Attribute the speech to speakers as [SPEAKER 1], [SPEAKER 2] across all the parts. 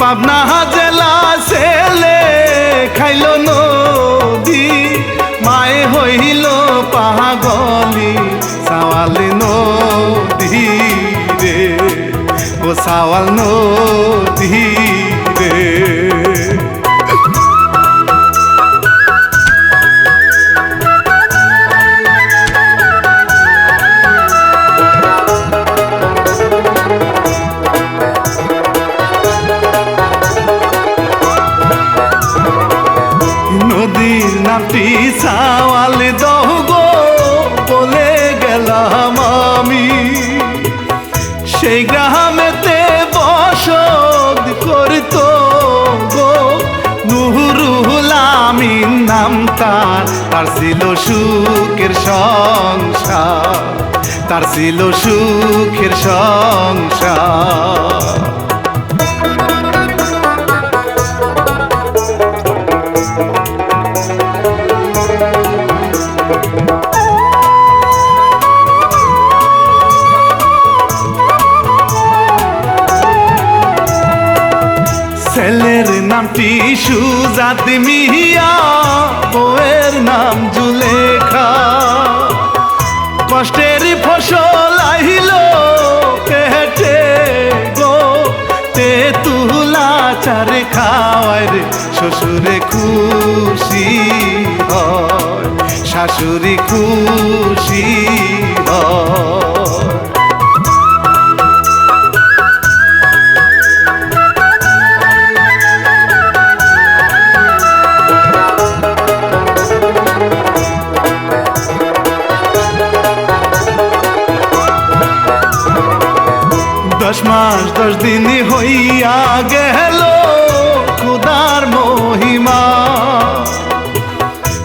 [SPEAKER 1] পাবনা জেলা ছেলে খাইল নদী মায়ে হইল পাগলি সাওয়ালি নদী রে। ও সাওয়াল নদী। নদীর নামটি সাওয়াল দহগো বলে গেলাম আমি। সেই গ্রামেতে বসত করিত গো নুহুরুল আমিন নাম তার তার ছিল সুখের সংসার, তার ছিল সুখের সংসার। নামটি সুজাত মিহিয়া, বউয়ের নাম জুলেখা। কষ্টের ফসল আহিল, কেটে গো, তে তুলা চার খাওয়ায় রে, শ্বশুরে খুশি হয়, শাশুড়ি খুশি হয়। মাস দশ দিন হইয়া গেল খুদার মহিমা।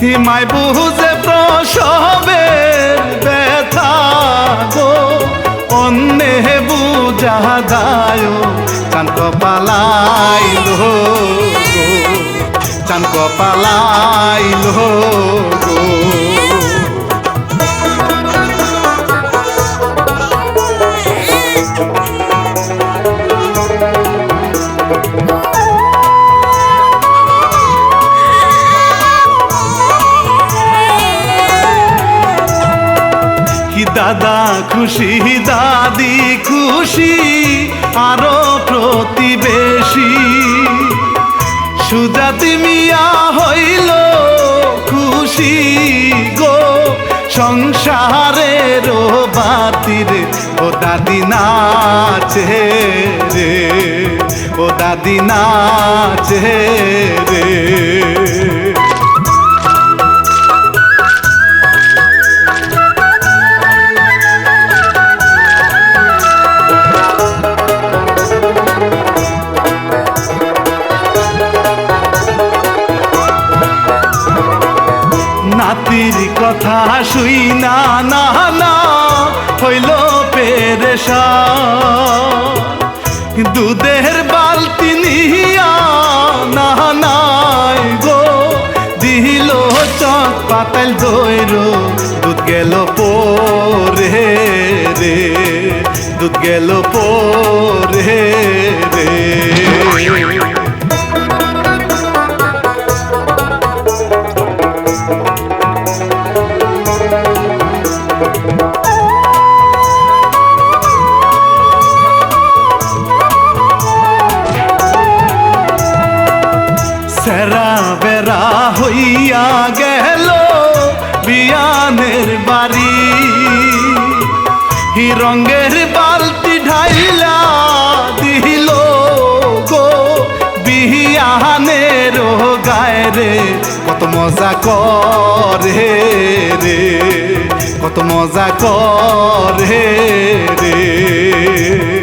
[SPEAKER 1] হিমায় বুঝে প্রসবের ব্যথা গো অন্যে বুঝা দায় চান কপালাইল গো চান কপালাইল গো। খুশি, দাদি খুশি, আরও প্রতিবেশী। সুজাতি মিয়া হইল খুশি গো, সংসারের বাতির, ও দাদি নাচে রে, ও দাদি নাচে রে। না না না, হইল পেরেশা দুধের বালতি নিয়া না, নাই গো, দিল চক পাতাল জৈর দুধ গেল পরে রে, দুধ গেল পরে রে। রঙের বালতি ঢাইলা দিল গো। বিহানের গায়ে রে কত মজা করে রে, কত মজা করে রে।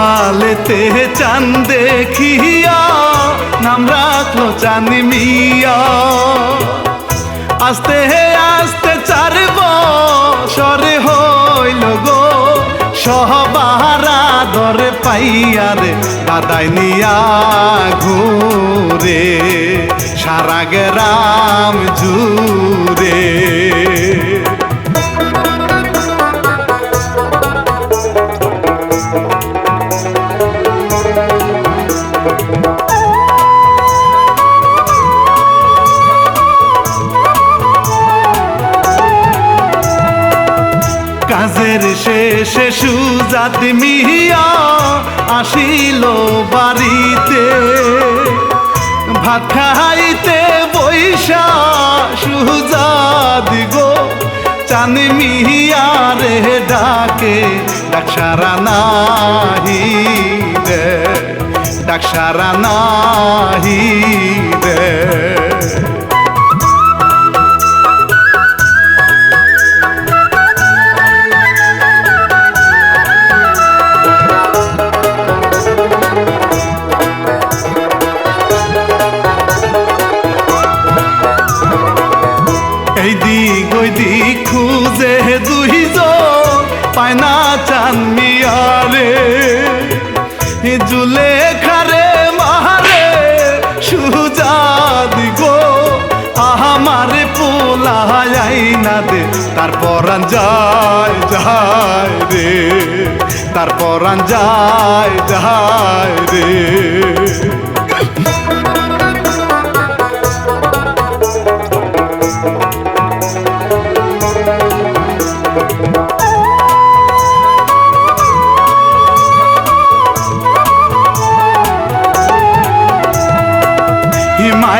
[SPEAKER 1] কপালেতে চান দেখিয়া, নাম রাখল চাঁদি মিয়া। আস্তে হে আস্তে চার বছরে হইল গো, সহবাহারা দরে পাইয়ারে দাদাই নিয়া ঘুরে, সারা গেরাম জুরে সুজাত মিয়া আসিল বাড়িতে। ভাত খাইতে বৈশা সুজাত গো, চান মিয়া রে ডাকে, ডাকসারা নাহি রে, ডাকসারা নাহি রে।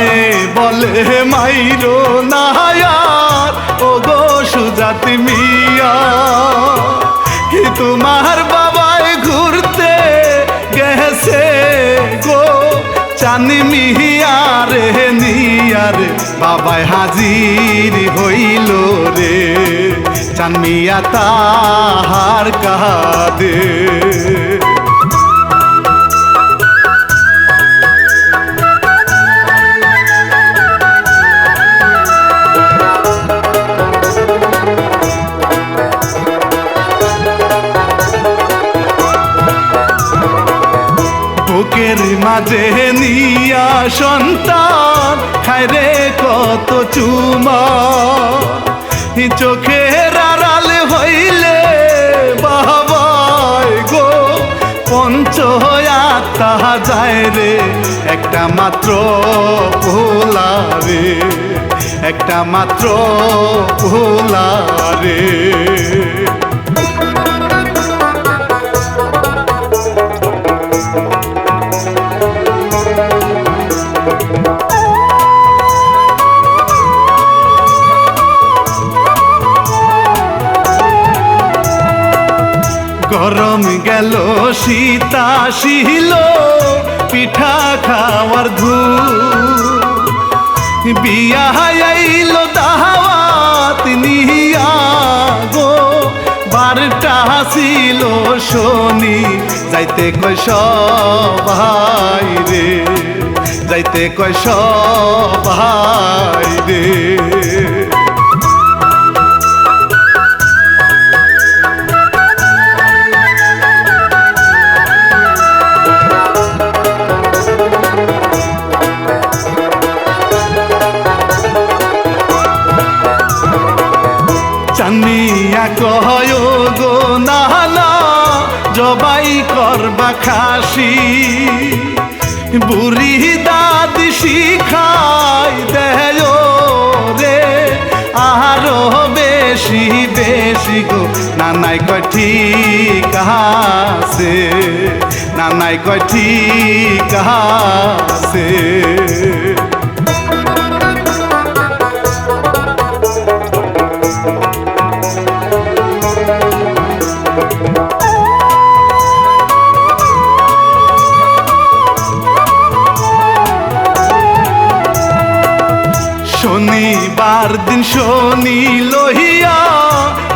[SPEAKER 1] হিমায়ে বলে মাইরো নায়ার ও গো সুজাত মিয়া, কি তোমার বাবায় ঘুরতে গেছে গো? চানি মিহিয়া রে নিয়ারে বাবায় হাজির হইল রে। চান মিয়া তাহার কাদে বুকের মাঝে নিয়া সন্তান। খায় রে, কত চুমা চোখের আড়াল হইলে বাবাই গো। পঞ্চ তাহা যায় রে, একটা মাত্র ভোলা রে। একটা মাত্র ভোলা সীতা শিল পিঠা খাওয়ার ধু বিয়া আইল দাওয়াত নিয়া গো, বারটা ছিল শনি। যাইতে কয় সবাই রে, যাইতে কয় সবাই রে। কয় গো নানা জবাই করবা খাসি। বুড়ি দাদি শিখাই দেয় রে আরও বেশি বেশি গো। নানাই কয়, ঠিক আছে। নানাই কয়, ঠিক শনিবার দিন শনি লহিয়া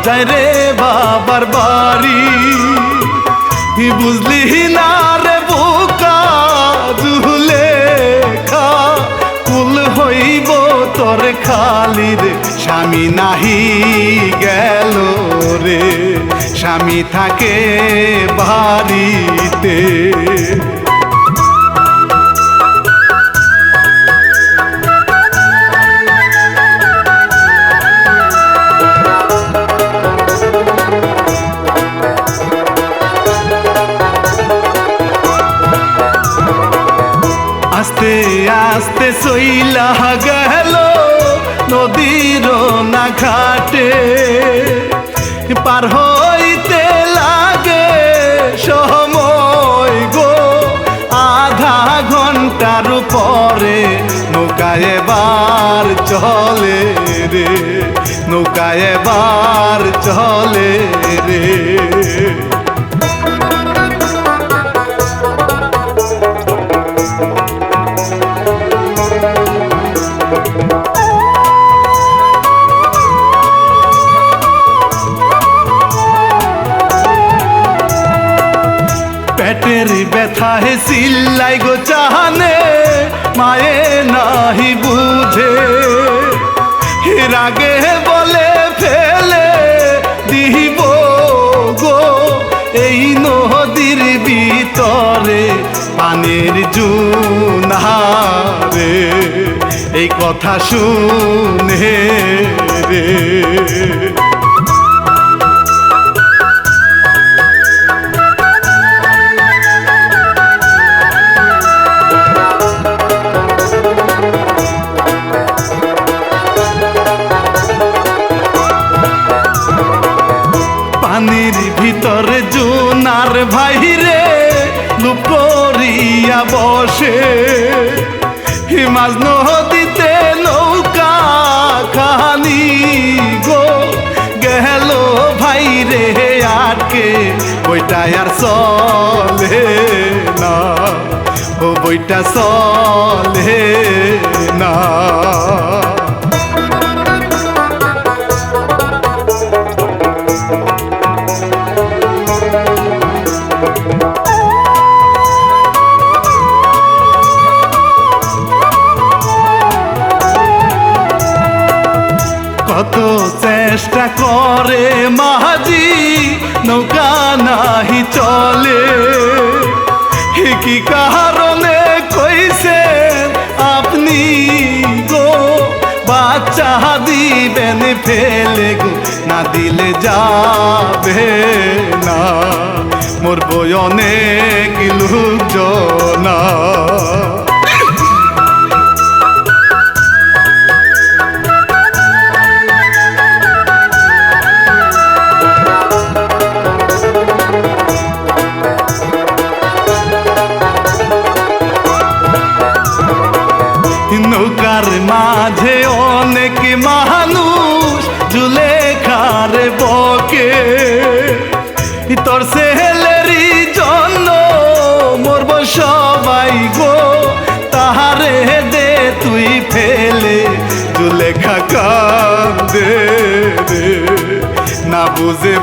[SPEAKER 1] যায় রে বাবার বাড়ি। বুঝলি না রে বোকা, জুলে খা, কুল হইব তোর খালি স্বামী নাহি গেল রে, স্বামী থাকে বাড়িতে। আস্তে আস্তে সইলা গেল নদীর না ঘাটে পার হইতে লাগে সময় গো, আধা ঘণ্টার পরে নৌকা বার চলে রে, নৌকা বার চলে রে। পেটের ব্যথায় সিল্লাই গো চাহানে, মায়ে নাহি বুঝে। রাগে বলে ফেলে দিব গো, এই নদীর ভিতরে পানির জুনারে এই কথা শুনে রে। পানির ভিতরে জোনার ভাইরে লুপ করিয়া বসে। মাঝ আর চলে না ও বইটা চলে যাবে না। মোর বয়নে কি লোকজনা বুঝে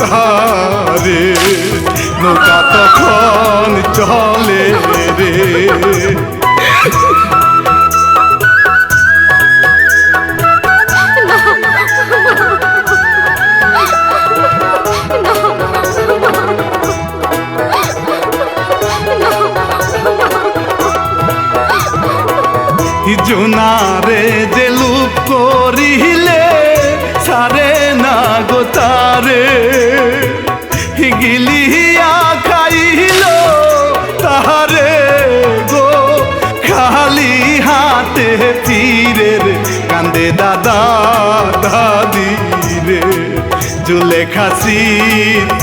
[SPEAKER 1] তারে খালি তীরে রে কান্দে দাদা দাদি রে। জুলে খাসি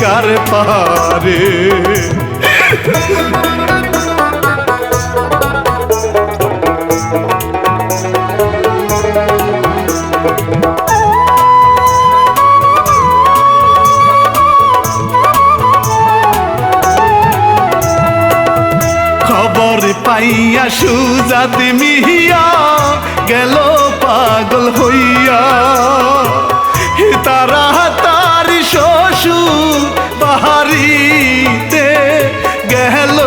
[SPEAKER 1] কার পারে। পাইয়া সুজাত মিহিয়া, গেল পাগল হইয়া। তারা, তার শ্বশুর বাহারিতে গেল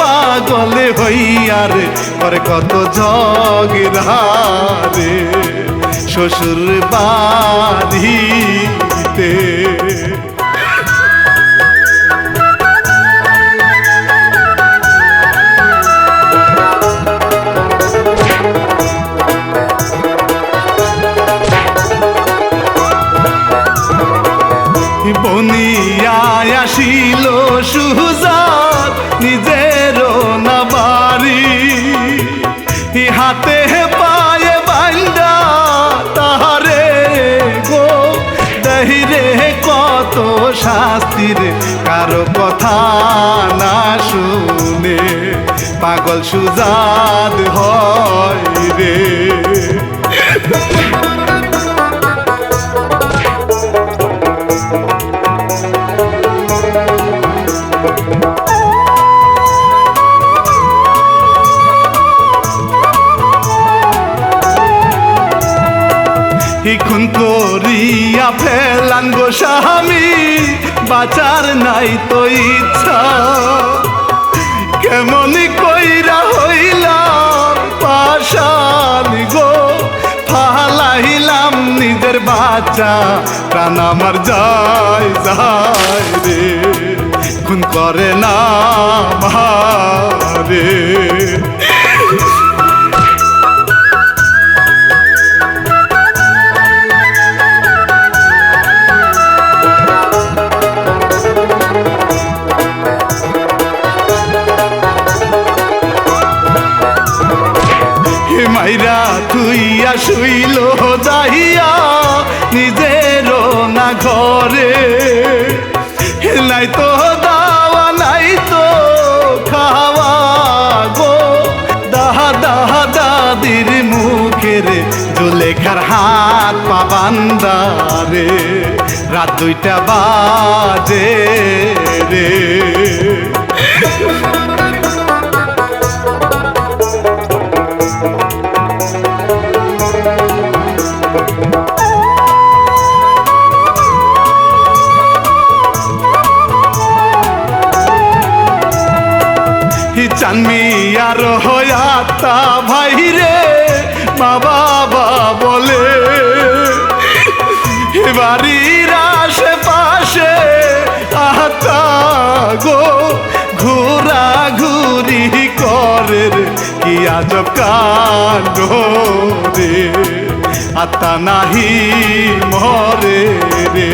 [SPEAKER 1] পাগল হইয়ার পরে কত ঝগড়ারে শ্বশুর বাড়িতে। করিয়া ফেলান গো স্বামী বাঁচার নাই তো ইচ্ছা। কেমন কইরা হইলাম পাশান গো, ফালাইলাম নিজের বাচ্চা, প্রাণ আমার যায় যায় রে। খুন করে না মারে শুইল যাইয়া নিজের না ঘরে। নাই তো দাওয়া, নাই তো খাওয়া গো। দাহা দাহা দাদির মুখের জুলেখার হাত পা বান্দারে। রাত দুইটা বাজে রে। চানমি আর হয়াতা ভাই রে, মা বাবা বলে। বাড়ির আশেপাশে আতা গো ঘোরা ঘুরি করে কি আজব কাণ্ড রে। আতা নাহি মরে রে।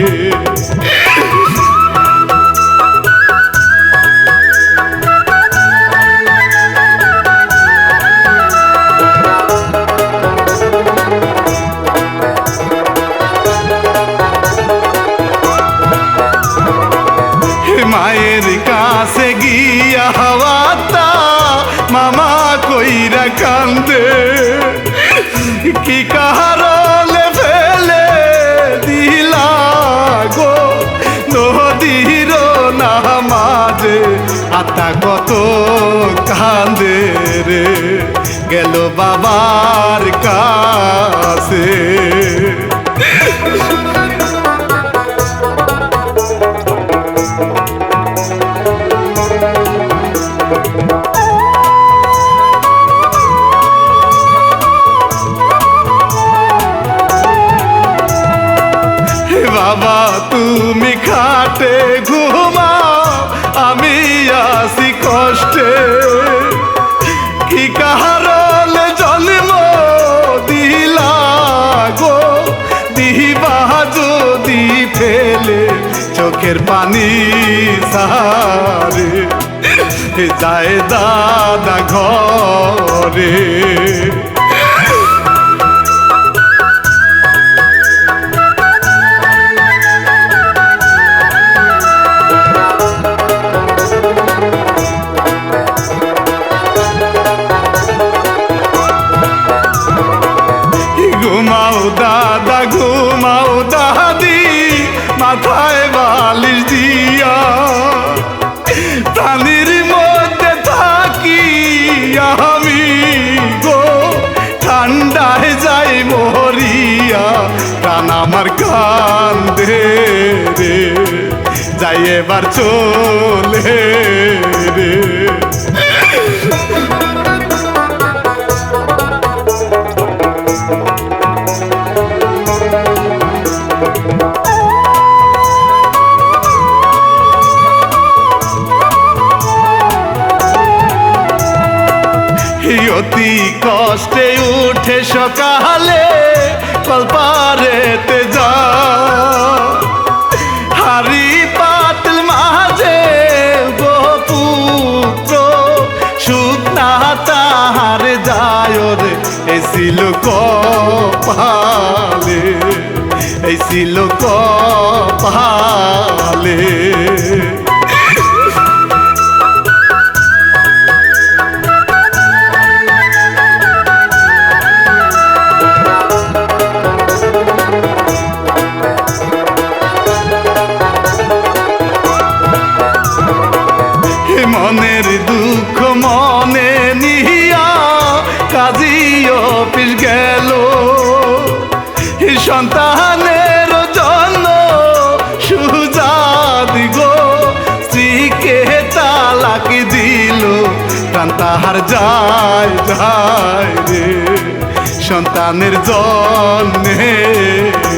[SPEAKER 1] গেল বাবার কাছে। চোখের পানি সারে যায় দাদা ঘরে। ঘুমাও দা আর চলে রে। অতি কষ্টে উঠে সকালে কল্পারেতে যা ছিল কপালে। হায় রে সন্তানের জন্মে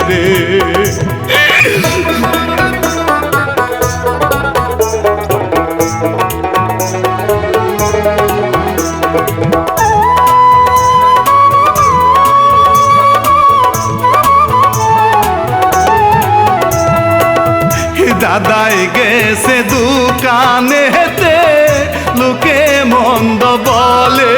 [SPEAKER 1] রে। দাদাই গেছে দোকানেতে লোকে মন্দ বলে।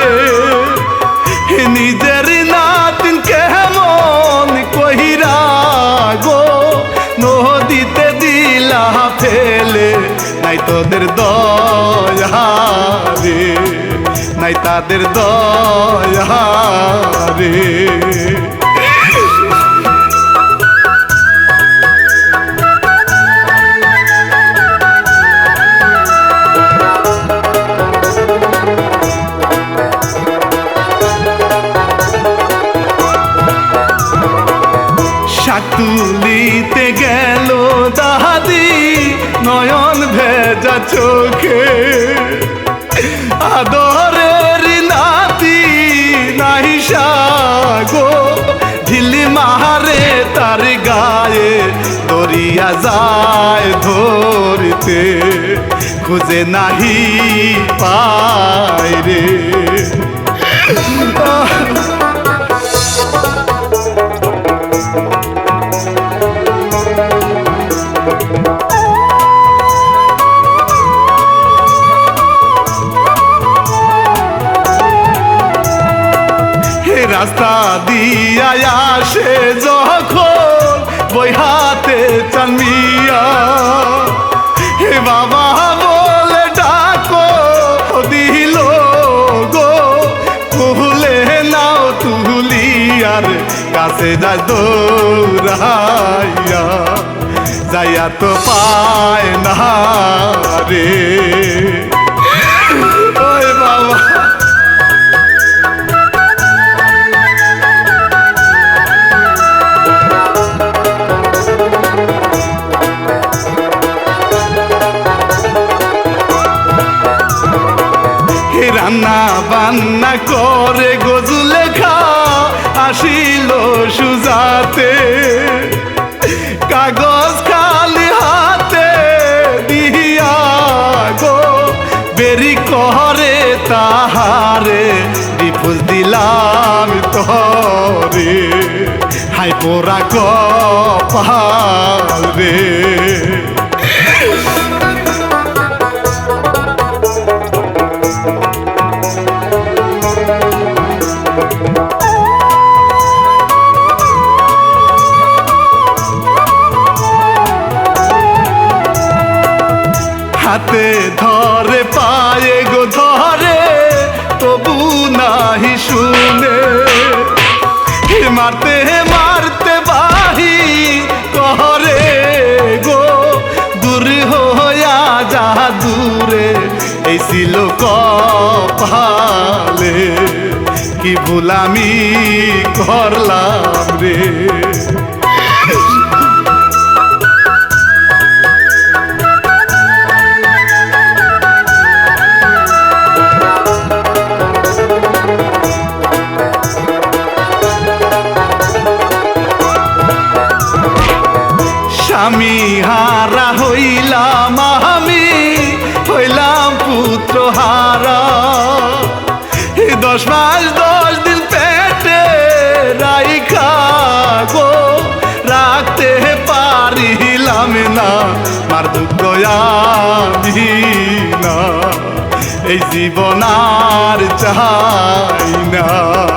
[SPEAKER 1] তোদের দয়ারে নাই তাদের দয়ারে। খুঁজে নাহি পায় রে। রাস্তা দিয়া আসে যখন বই হাতে চান মিয়া হে বাবা কাছে যাই দৌড়াইয়া যাইয়া তো পায় না রে। ওই বাবা। রান্না বান্না করে গজু সুজাতে, কাগজ খালি হাতে দিয়া গো, বেরি কহরে তাহারে, বিপুল দিলাম তরে হাই পোরা কপাল রে। কপালে কি ভুলামি করলাম? এই জীবন চাই না।